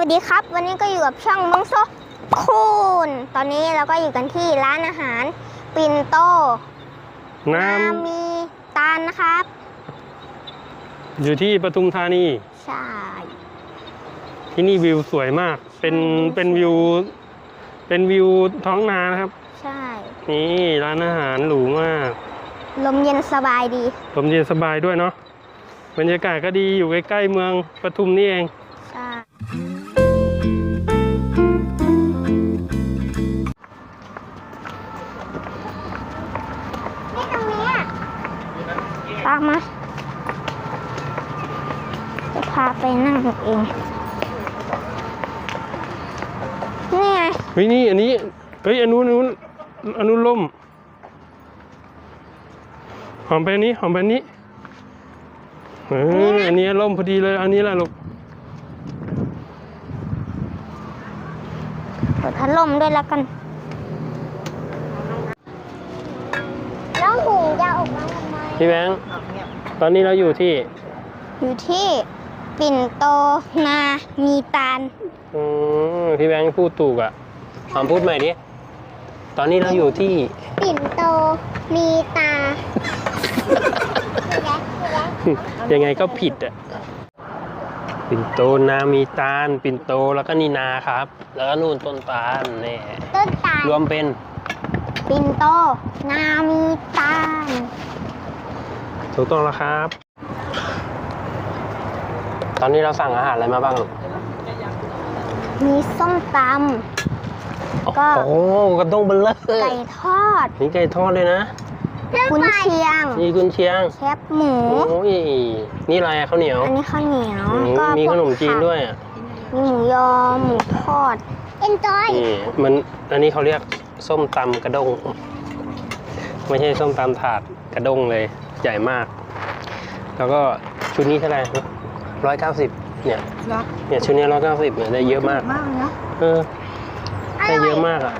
วัสดีครับ วันนี้ก็อยู่กับช่องมังโซคูนตอนนี้เราก็อยู่กันที่ร้านอาหาร ปินโตน้นามีตาลนะครับำอยู่ที่ปทุมธานี ใช่ ที่นี่วิวสวยมาก เป็นใช่เป็นวิว เป็นวิวท้องนานะครับ ใช่ นี่ร้านอาหารหรูมาก ลมเย็นสบายดี ลมเย็นสบายด้วยเนาะบรรยากาศก็ดีอยู่ใกล้ๆเมืองปทุมนี่เองาไปนั่งเอง นี่ไง เฮ้ยนี่อันนี้ เฮ้ยอันนู้นอันนู้นอันนู้นล่ม หอมไปอันนี้หอมไปอันนี้ เอออันนี้ล่มพอดีเลย อันนี้แหละลูกเปิดพัดลมด้วยแล้วกัน แล้วหูจะออกมาทำไมพี่แบงค์ตอนนี้เราอยู่ที่ อยู่ที่ ปิ่นโตนามีตาลอืมพี่แบงค์พูดถูกอะหอมพูดใหม่ดิ ตอนนี้เราอยู่ที่ ปิ่นโตมีตา ยังไงก็ผิดอะ ปิ่นโตนามีตาล ปิ่นโตแล้วก็นีนาครับ แล้วก็นู่นต้นตาลนี่ต้นตาลรวมเป็น ปิ่นโตนามีตาลถูกต้องแล้วครับ ตอนนี้เราสั่งอาหารอะไรมาบ้างลูกมีส้มตก็โอ้โหกระด้งเบลเลอำไก่ร์ทอดนี่ไก่ทอดเลยนะกุนเชียงนี่กุนเชียงแคบหมูโอ้ยนี่อะไรอะข้าวเหนียว อันนี้ข้าวเหนียวอืมก็มีพวขกนมจีนผักด้วยอะมีหมูยอหมูทอด enjoy นี่มันอันนี้เขาเรียกส้มตำกระด้งไม่ใช่ส้มตำถาดกระด้งเลยใหญ่มาก แล้วก็ชุดนี้เท่าไหร่ ร้อยเก้าสิบเนี่ยเหรอเนี่ยชุดนี้ร้อยเก้าสิบเนี่ยได้เยอะมาก มากเลยเนาะเออได้เยอะมากอะ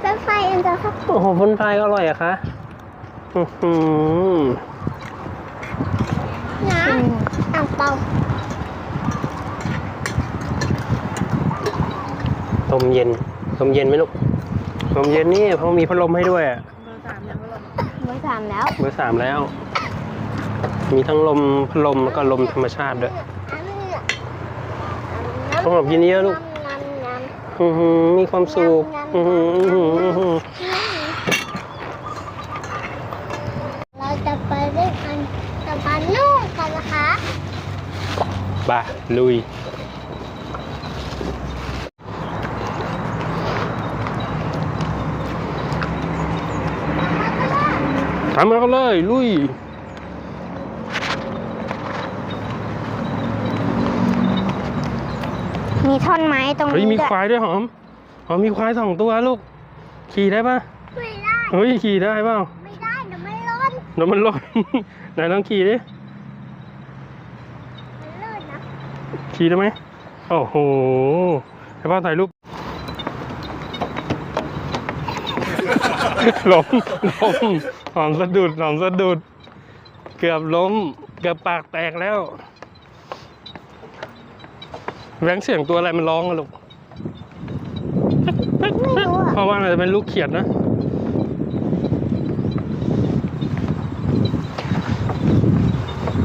เป็นไฟ enjoy ครับโอ้โหพ้นไฟก็อร่อยอะคะอื้อหือน้ำอ่างเปาลมเย็นลมเย็นไหมลูกลมเย็นนี่เขามีพัดลมให้ด้วยอะเบอร์สามยังไม่ลงเบอร์สามแล้วเบอร์สามแล้ว มีทั้งลมพัดลมแล้วก็ลมธรรมชาติด้วยต้องหอมกินเยอะลูกอื้อหือมีความสุขอื้อหืออื้อหืออื้อหือเราจะไปเล่นอันตะบันลูกกันนะคะไปลุยทำมาก็เลยลุย มีท่อนไม้ตรงเฮ้ยนี้มีด้วยควายด้วยหอม หอมมีควายสองตัวลูก ขี่ได้ปะไม่ได้ เฮ้ยขี่ได้เปล่าไม่ได้เดี๋ยวมันร้อนเดี๋ยวมันหล่น ไหนลองขี่ดิ มันลื่นนะขี่ได้ไหมโอ้โหให้พ่อถ่ายรูป ล้มล้มหอมสะดุดหอมสะดุด เกือบล้ม เกือบปากแตกแล้ว แหวงเสียงตัวอะไรมันร้องอะลูกไม่รู้อะเพราะว่าอาจจะเป็นลูกเขียดนะ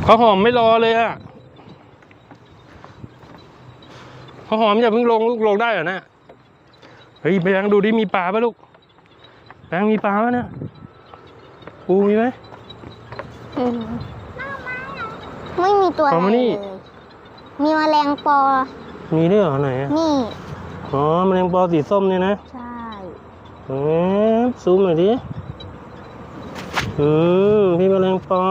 ข้าวหอมไม่รอเลยอะข้าวหอมอย่าเพิ่งลงลูกลงได้เหรอนะเฮ้ยไปยังดูดิมีปลาปะลูกแบงมีปลาปะเนี่ยปูมีไหมอืมไม่มีตัวอะไรเอามานี่เลยมีแมลงปอ มีด้วยเหรอไหนอะนี่ อ๋อแมลงปอสีส้มเนี่ยนะใช่เอ๊ะซูมหน่อยดิ อืม พี่แมลงปอ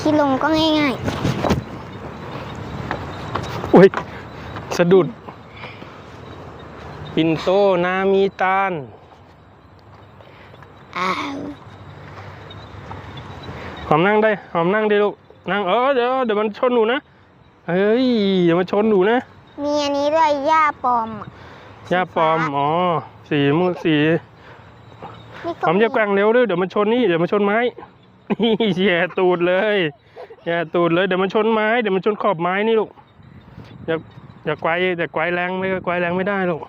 ที่ลงก็ง่ายอุ้ย สะดุด ปินโตนามีตาล ๆอ้าว หอมนั่งได้ หอมนั่งได้ลูก นั่งเออเดี๋ยวเดี๋ยวมันชนหนูนะเฮ้ยเดี๋ยวมันชนหนูนะมีอันนี้ด้วยหญ้าปลอมอะหญ้าปลอมอ๋อสีมูสีนี่หอมอย่าแกว่งเร็วด้วยเดี๋ยวมันชนนี่เดี๋ยวมันชนไม้นี่แย่ตูดเลยอย่าตูดเลยเดี๋ยวมันชนไม้เดี๋ยวมันชนขอบไม้นี่ลูกอย่าอย่าไกวอย่าไกวแรงไม่ไกวแรงไม่ได้ลูก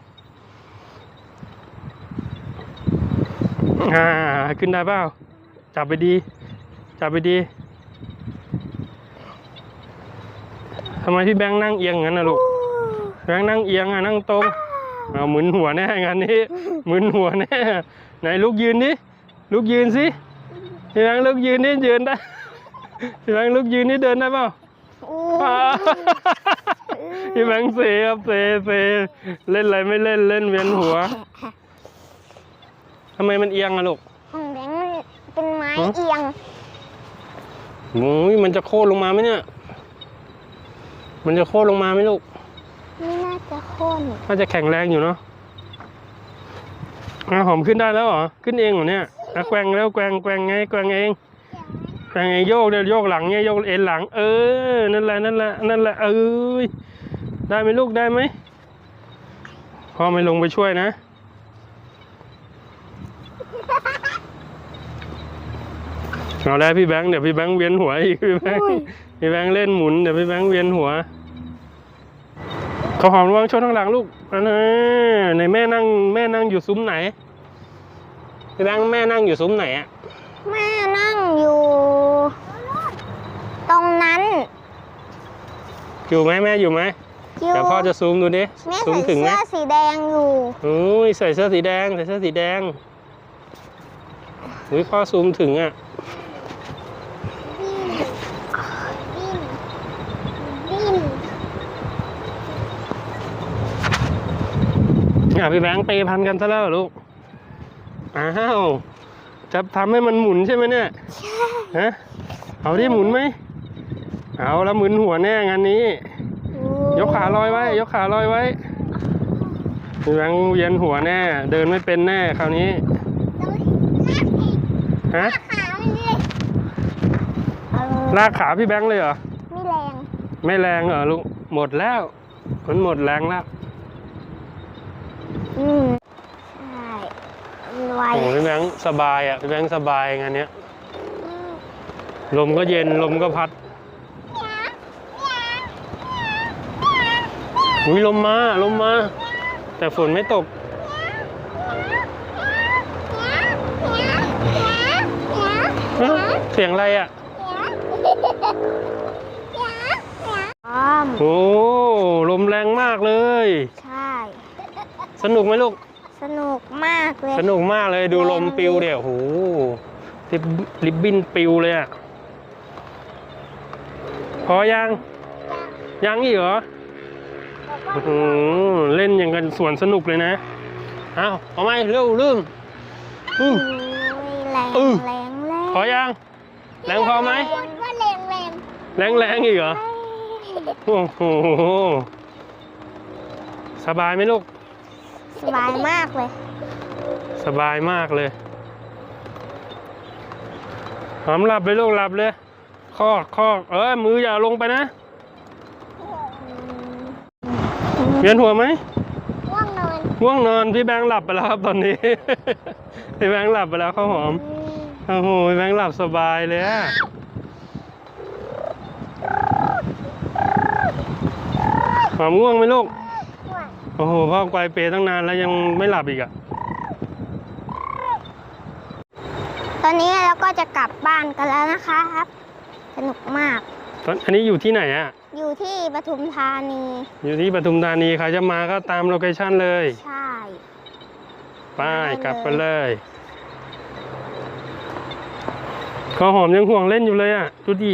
อ่าขึ้นได้เปล่าจับไปดี จับไปดี ทำไมพี่แบงค์นั่งเอียงอย่างนั้นนะลูก แบงค์นั่งเอียงอะนั่งตรงเอาหมุนหัวแน่งานนี้หมุนหัวแน่ไหนลูกยืนดิลูกยืนสิพี่แบงค์ลูกยืนนี่ยืนได้พี่แบงค์ลูกยืนนี่เดินได้เปล่าอู้อ่าพี่แบงค์เซครับเซเซเล่นอะไรไม่เล่นเล่นเวียนหัวทำไมมันเอียงอะลูกของแบงค์เป็นไม้ฮะเอียงโอ้ยมันจะโค่นลงมาไหมเนี่ย มันจะโค่นลงมาไหมลูก ไม่น่าจะโค่นน่าจะแข็งแรงอยู่เนาะอะหอมขึ้นได้แล้วเหรอ ขึ้นเองเหรอเนี่ยอะแกว่งแล้วแกว่งแกว่งไงแกว่งเองแกว่งเองโยกเดี๋ยวโยกหลังเนี่ยโยกเอ็นหลัง เออ นั่นแหละนั่นแหละนั่นแหละเอ้ยได้ไหมลูกได้ไหมพ่อไม่ลงไปช่วยนะ เอาได้พี่แบงค์เดี๋ยวพี่แบงค์เวียนหัวอีกพี่แบงค์อุ้ยพี่แบงค์เล่นหมุนเดี๋ยวพี่แบงค์เวียนหัวเขาหอมระวังชนข้างหลังลูกอันนั้นในแม่นั่งแม่นั่งอยู่ซุ้มไหนพี่แบงค์แม่นั่งอยู่ซุ้มไหนอะแม่นั่งอยู่ ตรงนั้น อยู่ไหมแม่อยู่ไหมอยู่เดี๋ยวพ่อจะซูมดูดิแม่ซูมใส่ถึงไหมเสื้อสีแดงอยู่โอ้ยใส่เสื้อสีแดงใส่เสื้อสีแดงอุ้ยพ่อซูมถึงอะ ดิ้นดิ้น อะพี่แบงค์เปย์พันกันซะแล้วเหรอลูก อ้าว จะทำให้มันหมุนใช่ไหมเนี่ยฮะเอาดิหมุนไหม เอาแล้วหมุนหัวแน่งานนี้ ยกขาลอยไว้ ยกขาลอยไว้ พี่แบงค์เวียนหัวแน่ เดินไม่เป็นแน่คราวนี้ ฮะขามันเลยเออลากขาพี่แบงค์เลยเหรอ ไม่แรง ไม่แรงเหรอลูก หมดแล้ว มันหมดแรงแล้ว อืมใช่ไวโอ้พี่แบงค์สบายอะพี่แบงค์สบายงานเนี้ยลมก็เย็นลมก็พัดอุ้ยลมมาลมมา แต่ฝนไม่ตกฮะเสียงอะไรอะอ้อมโอ้ลมแรงมากเลยใช่ สนุกไหมลูก สนุกมากเลย สนุกมากเลยดูลมปิวเดี๋ยวโอ้โหริบริบบิ้นปิวเลยอะ พอยัง ยังอีกเหรออื้อหือเล่นอย่างกันสวนสนุกเลยนะ เอาเอาไหมเร็วลืมอืออุ้ยแรงอื้อแรงแรงพอยัง แรงพอไหมก็แรงแรงแรงแรงอีกเหรอ โอ้โห สบายไหมลูก สบายมากเลย สบายมากเลย หอมหลับไปลูกหลับเลย คอกคอกเออมืออย่าลงไปนะ เวียนหัวไหมว่างนอนง่วงนอนพี่แบงค์หลับไปแล้วครับตอนนี้ พี่แบงค์หลับไปแล้วข้าวหอม โอ้โหพี่แบงค์หลับสบายเลยอะหอมง่วงไหมลูก โอ้โหพ่อไกวเปตั้งนานแล้วยังไม่หลับอีกอะตอนนี้เราก็จะกลับบ้านกันแล้วนะครับ สนุกมาก ตอนอันนี้อยู่ที่ไหนอะอยู่ที่ปทุมธานี อยู่ที่ปทุมธานีใครจะมาก็ตามโลเคชั่นเลยใช่ไป้ายกลับกันเลยข้าวหอมยังห่วงเล่นอยู่เลยอะดูดิ